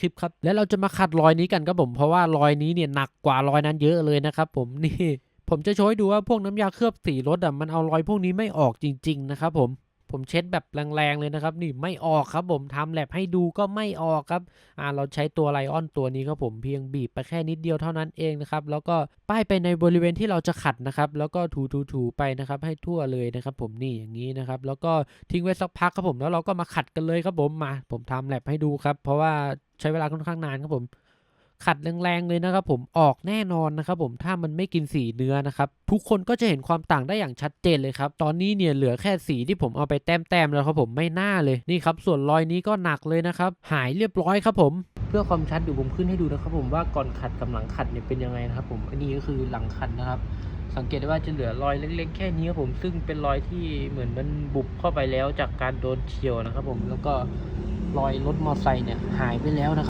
คลิปครับแล้วเราจะมาขัดรอยนี้กันครับผมเพราะว่ารอยนี้เนี่ยหนักกว่ารอยนั้นเยอะเลยนะครับผมนี่ผมจะโชว์ให้ดูว่าพวกน้ำยาเคลือบสีรถอะมันเอารอยพวกนี้ไม่ออกจริง ๆ นะครับผมผมเช็ดแบบแรงๆเลยนะครับ นี่ไม่ออกครับผมทำแลบให้ดูก็ไม่ออกครับอ่าเราใช้ตัวไลออนตัวนี้ครับผมเพียงบีบไปแค่นิดเดียวเท่านั้นเองนะครับแล้วก็ป้ายไปในบริเวณที่เราจะขัดนะครับ แล้วก็ถูๆๆไปนะครับให้ทั่วเลยนะครับ ผมนี่อย่างนี้นะครับ แล้วก็ทิ้งไว้สักพักครับผมแล้วเราก็มาขัดกันเลยครับผมมา ผมทำแลบให้ดูครับ เพราะว่า ใช้เวลาค่อนข้างนานครับผม ขัดแรงๆเลยนะครับผมออกแน่นอนนะครับผมถ้ามันไม่กินสีเนื้อนะครับ ทุกคนก็จะเห็นความต่างได้อย่างชัดเจนเลยครับ ตอนนี้เนี่ยเหลือแค่สีที่ผมเอาไปแต้มๆแล้วครับผมไม่น่าเลยนี่ครับ ส่วนรอยนี้ก็หนักเลยนะครับ หายเรียบร้อยครับผมเพื่อความชัดเดี๋ยวผมขึ้นให้ดูนะครับผมว่าก่อนขัดกับหลังขัดเนี่ยเป็นยังไงนะครับผมอันนี้ก็คือหลังขัดนะครับสังเกตได้ว่าจะเหลือรอยเล็ก ๆ แค่นี้ครับผมซึ่งเป็นรอยที่เหมือนมันบุบเข้าไปแล้วจากการโดนเฉียวนะครับผมแล้วก็ รอยรถมอเตอร์ไซค์เนี่ยหายไปแล้วนะครับ